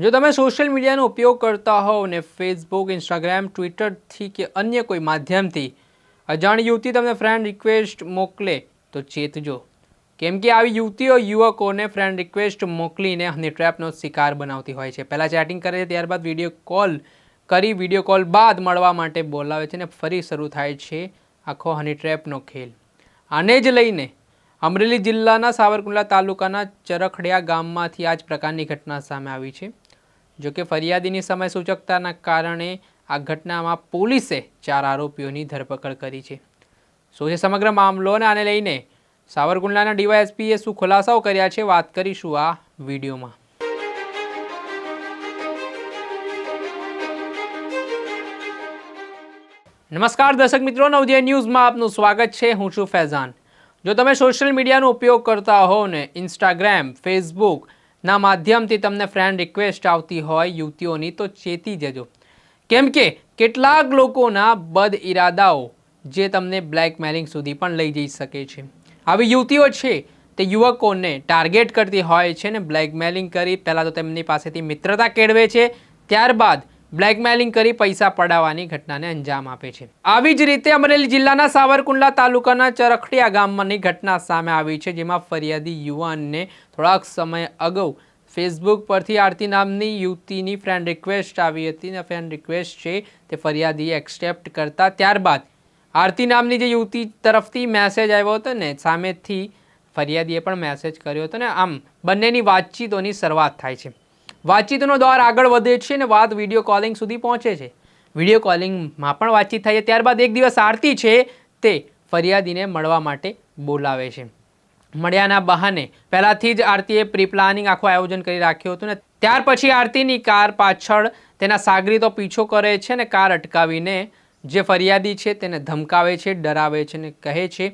જો તમે સોશિયલ મીડિયાનો ઉપયોગ કરતા હોવ ને ફેસબુક ઇન્સ્ટાગ્રામ ટ્વિટરથી કે અન્ય કોઈ માધ્યમથી, અજાણી યુવતી તમને ફ્રેન્ડ રિક્વેસ્ટ મોકલે તો ચેતજો. કેમ કે આવી યુવતીઓ, યુવકોને ફ્રેન્ડ રિક્વેસ્ટ મોકલીને હની ટ્રેપનો શિકાર બનાવતી હોય છે. પહેલાં ચેટિંગ કરે છે, ત્યારબાદ વીડિયો કોલ કરી વીડિયો કોલ બાદ મળવા માટે બોલાવે છે ને ફરી શરૂ થાય છે આખો હની ટ્રેપનો ખેલ. આને જ લઈને અમરેલી જિલ્લાના સાવરકુંડલા તાલુકાના ચરખડિયા ગામમાંથી આ જ પ્રકારની ઘટના સામે આવી છે. જોકે ફરિયાદીની સમય સૂચકતાના કારણે આ ઘટનામાં પોલીસે ચાર આરોપીઓની ધરપકડ કરી છે. શું છે સમગ્ર મામલો અને આને લઈને સાવરકુંડલાના ડીવાયએસપીએ શું ખુલાસાઓ કર્યા છે વાત કરીશું આ વિડીયોમાં. નમસ્કાર દર્શક મિત્રો નવજે ન્યૂઝમાં આપનું સ્વાગત છે. હું છું ફૈઝાન. જો તમે સોશિયલ મીડિયાનો ઉપયોગ કરતા હો ને ઇન્સ્ટાગ્રામ ફેસબુક ના માધ્યમથી તમને ફ્રેન્ડ રિક્વેસ્ટ આવતી હોય યુવતીઓની, તો ચેતી જજો. કેમ કે કેટલાક લોકોના બદ ઇરાદાઓ જે તમને બ્લેકમેલિંગ સુધી પણ લઈ જઈ શકે છે. આવી યુવતીઓ છે, તે યુવકોને ટાર્ગેટ કરતી હોય છે ને બ્લેકમેલિંગ કરી, પહેલાં તો તેમની પાસેથી મિત્રતા કેળવે છે, ત્યારબાદ બ્લેકમેલિંગ કરી પૈસા પડાવવાની ઘટનાને અંજામ આપે છે. આવી જ રીતે અમરેલી જિલ્લાના સાવરકુંડલા તાલુકાના ચરખડિયા ગામમાંની ઘટના સામે આવી છે, જેમાં ફરિયાદી યુવાનને થોડાક સમય અગાઉ ફેસબુક પરથી આરતી નામની યુવતીની ફ્રેન્ડ રિક્વેસ્ટ આવી હતી. અને ફ્રેન્ડ રિક્વેસ્ટ છે, તે ફરિયાદીએ એક્સેપ્ટ કરતા ત્યારબાદ આરતી નામની જે યુવતી તરફથી મેસેજ આવ્યો હતો ને, સામેથી ફરિયાદીએ પણ મેસેજ કર્યો હતો ને, આમ બંનેની વાતચીતોની શરૂઆત થાય છે. વાતચીતનો દોર આગળ વધે છે ને વાત વીડિયો કોલિંગ સુધી પહોંચે છે. વીડિયો કોલિંગમાં પણ વાતચીત થાય છે. ત્યારબાદ એક દિવસ આરતી છે તે ફરિયાદીને મળવા માટે બોલાવે છે. મળ્યાના બહાને પહેલાંથી જ આરતીએ પ્રી પ્લાનિંગ આખું આયોજન કરી રાખ્યું હતું ને ત્યાર પછી આરતીની કાર પાછળ તેના સાગરીતો પીછો કરે છે ને કાર અટકાવીને જે ફરિયાદી છે તેને ધમકાવે છે, ડરાવે છે ને કહે છે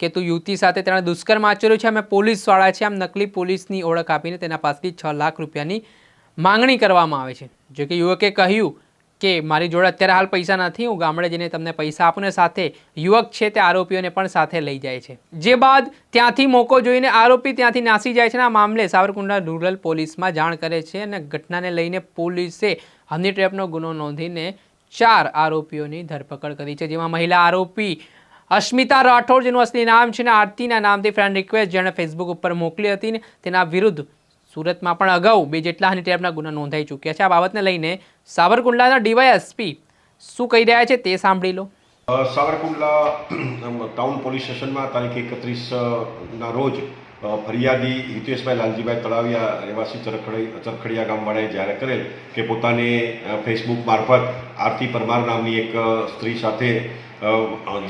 કે તું યુવતી સાથે તેણે દુષ્કર્મ આચર્યું છે. અમે પોલીસવાળા છે આમ નકલી પોલીસની ઓળખ આપીને તેના પાસેથી છ લાખ રૂપિયાની માંગણી કરવામાં આવે છે. જો કે યુવકે કહ્યું કે, મારી જોડે અત્યારે હાલ પૈસા નથી, હું ગામડે જઈને તમને પૈસા આપું ને સાથે યુવક છે તે આરોપીઓને પણ સાથે લઈ જાય છે. જે બાદ ત્યાંથી મોકો જોઈને આરોપી ત્યાંથી નાસી જાય છે આ મામલે સાવરકુંડલા રૂરલ પોલીસમાં જાણ કરે છે અને ઘટનાને લઈને પોલીસે હની ટ્રેપનો ગુનો નોંધીને ચાર આરોપીઓની ધરપકડ કરી છે, જેમાં મહિલા આરોપી અસ્મિતા રાઠોડ, જેનું અસલી નામ છે ને આરતીના નામથી ફ્રેન્ડ રિક્વેસ્ટ જેણે ફેસબુક ઉપર મોકલી હતી તેના વિરુદ્ધ સુરતમાં પણ અગાઉ બે જેટલા હની ટેપના ગુના નોંધાઈ ચૂક્યા છે. આ બાબતને લઈને સાવરકુંડલાના ડીવાયએસપી શું કહી રહ્યા છે તે સાંભળી લો. સાવરકુંડલા ટાઉન પોલીસ સ્ટેશનમાં તારીખ એકત્રીસ ના રોજ ફરિયાદી હિતેશભાઈ લાલજીભાઈ તળાવિયા રહેવાસી ચરખડી ચરખડિયા ગામવાળાએ જાહેર કરેલ કે પોતાને ફેસબુક મારફત આરતી પરમાર નામની એક સ્ત્રી સાથે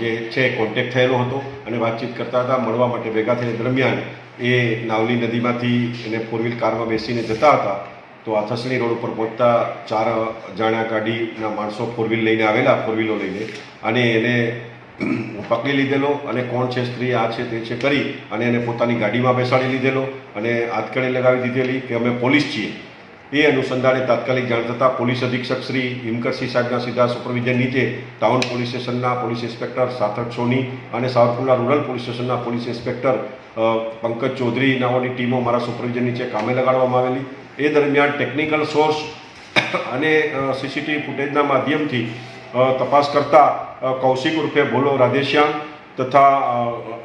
જે છે, કોન્ટેક્ટ થયેલો હતો અને વાતચીત કરતા હતા. મળવા માટે ભેગા થઈને દરમિયાન એ નાવલી નદીમાંથી એને ફોર વ્હીલ કારમાં બેસીને જતા હતા, તો આથસણી રોડ ઉપર પહોંચતા ચાર અજાણ્યા ગાડીના માણસો ફોર વ્હીલ લઈને આવેલા ફોર વ્હીલો લઈને. અને એને પકડી લીધેલો અને કોણ છે સ્ત્રી, આ છે તે છે કરી અને એને પોતાની ગાડીમાં બેસાડી લીધેલો અને હાથકડી લગાવી દીધેલી કે અમે પોલીસ છીએ. એ અનુસંધાને તાત્કાલિક જાણ થતાં પોલીસ અધિક્ષક શ્રી હિમકરસિંહ સાહેબના સીધા સુપરવિઝન નીચે ટાઉન પોલીસ સ્ટેશનના પોલીસ ઇન્સ્પેક્ટર સાર્થક સોની અને સાવરકુંડલા રૂરલ પોલીસ સ્ટેશનના પોલીસ ઇન્સ્પેક્ટર પંકજ ચૌધરી નાઓની ટીમો મારા સુપરવિઝન નીચે કામે લગાડવામાં આવેલી. એ દરમિયાન ટેકનિકલ સોર્સ અને સીસીટીવી ફૂટેજના માધ્યમથી તપાસ કરતા કૌશિક ઉર્ફે ભોલો રાધેશ્યામ તથા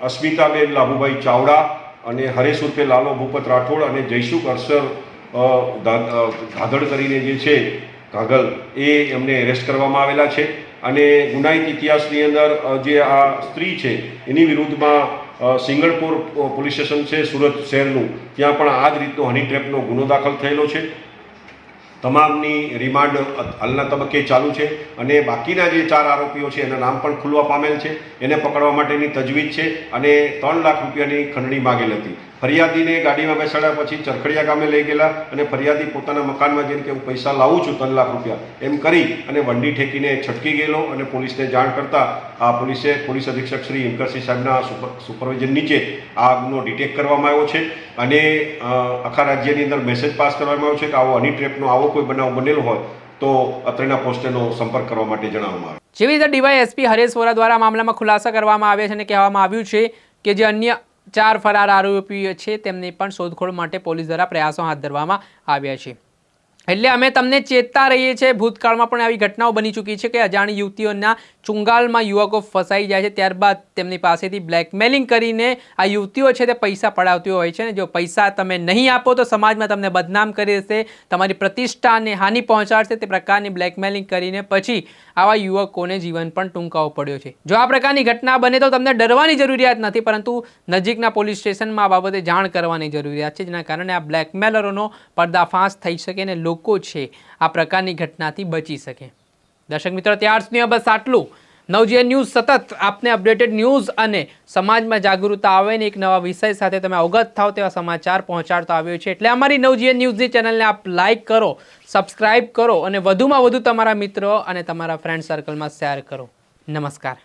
અસ્મિતાબેન લાભુભાઈ ચાવડા અને હરેશ ઉર્ફે લાલો ભૂપત રાઠોડ અને જયસુખ હર્ષર અ, ધા- અ, ગાધડ કરીને જે છે કાગલ એ એમને એરેસ્ટ કરવામાં આવેલા છે. અને ગુનાહિત ઇતિહાસની અંદર જે આ સ્ત્રી છે એની વિરુદ્ધમાં સિંગળપુર પોલીસ સ્ટેશન છે સુરત શહેરનું ત્યાં પણ આ જ રીતનો હની ટ્રેપનો ગુનો દાખલ થયેલો છે. તમામની રિમાન્ડ હાલના તબક્કે ચાલુ છે અને બાકીના જે ચાર આરોપીઓ છે એના નામ પણ ખુલવા પામેલ છે. એને પકડવા માટેની તજવીજ છે અને ત્રણ લાખ રૂપિયાની ખંડણી માગેલ હતી. ફરિયાદીને ગાડીમાં બેસાડ્યા પછી ચરખડિયા ગામે લઈ ગયેલા અને ફરિયાદી પોતાના મકાનમાં જઈને કે હું પૈસા લાવું છું ત્રણ લાખ રૂપિયા એમ કરી અને વંડી ઠેકીને છટકી ગયેલો અને પોલીસને જાણ કરતા આ પોલીસે પોલીસ અધિક્ષક શ્રી હિમકરસિંહ સાહેબના સુપર, સુપરવિઝન નીચે આ ગુનો ડિટેક્ટ કરવામાં આવ્યો છે અને આખા રાજ્યની અંદર મેસેજ પાસ કરવામાં આવ્યો છે કે આવો હની ટ્રેપનો આવો કોઈ બનાવ બનેલો હોય તો અત્રેના પોસ્ટેનો સંપર્ક કરવા માટે જણાવવામાં આવે જેવી રીતે ડીવાયએસપી હરેશ વોરા દ્વારા મામલામાં ખુલાસા કરવામાં આવ્યા છે અને કહેવામાં આવ્યું છે કે જે અન્ય ચાર ફરાર આરોપીઓ છે, તેમની પણ શોધખોળ માટે પોલીસ દ્વારા પ્રયાસો હાથ ધરવામાં આવ્યા છે. એટલે અમે તમને ચેતતા રહીએ છીએ. ભૂતકાળમાં પણ આવી ઘટનાઓ બની ચૂકી છે કે અજાણી યુવતીઓના ચુંગાલમાં યુવકો ફસાઈ જાય છે. ત્યારબાદ તેમની પાસેથી બ્લેકમેલિંગ કરીને આ યુવતીઓ છે તે પૈસા પડાવતી હોય છે ને જો પૈસા તમે નહીં આપો તો સમાજમાં તમને બદનામ કરી દેશે, તમારી પ્રતિષ્ઠાને હાનિ પહોંચાડશે. તે પ્રકારની બ્લેકમેલિંગ કરીને પછી આવા યુવકોને જીવન પણ ટૂંકાવો પડ્યો છે. જો આ પ્રકારની ઘટના બને તો તમને ડરવાની જરૂરિયાત નથી, પરંતુ નજીકના પોલીસ સ્ટેશનમાં આ બાબતે જાણ કરવાની જરૂરિયાત છે, જેના કારણે આ બ્લેકમેલરોનો પર્દાફાશ થઈ શકે અને લોકો છે, આ પ્રકારની ઘટનાથી બચી શકે. દર્શક મિત્રો, ત્યાર સુધી બસ આટલું. નવજીવન ન્યૂઝ સતત આપને અપડેટેડ ન્યૂઝ અને સમાજમાં જાગૃતતા આવે ને એક નવા વિષય સાથે તમે અવગત થાવ તેવા સમાચાર પહોંચાડતો આવ્યો છે. એટલે અમારી નવજીવન ન્યૂઝની ચેનલને આપ લાઇક કરો સબસ્ક્રાઇબ કરો અને વધુમાં વધુ તમારા મિત્રો અને તમારા ફ્રેન્ડ સર્કલમાં શેર કરો. નમસ્કાર.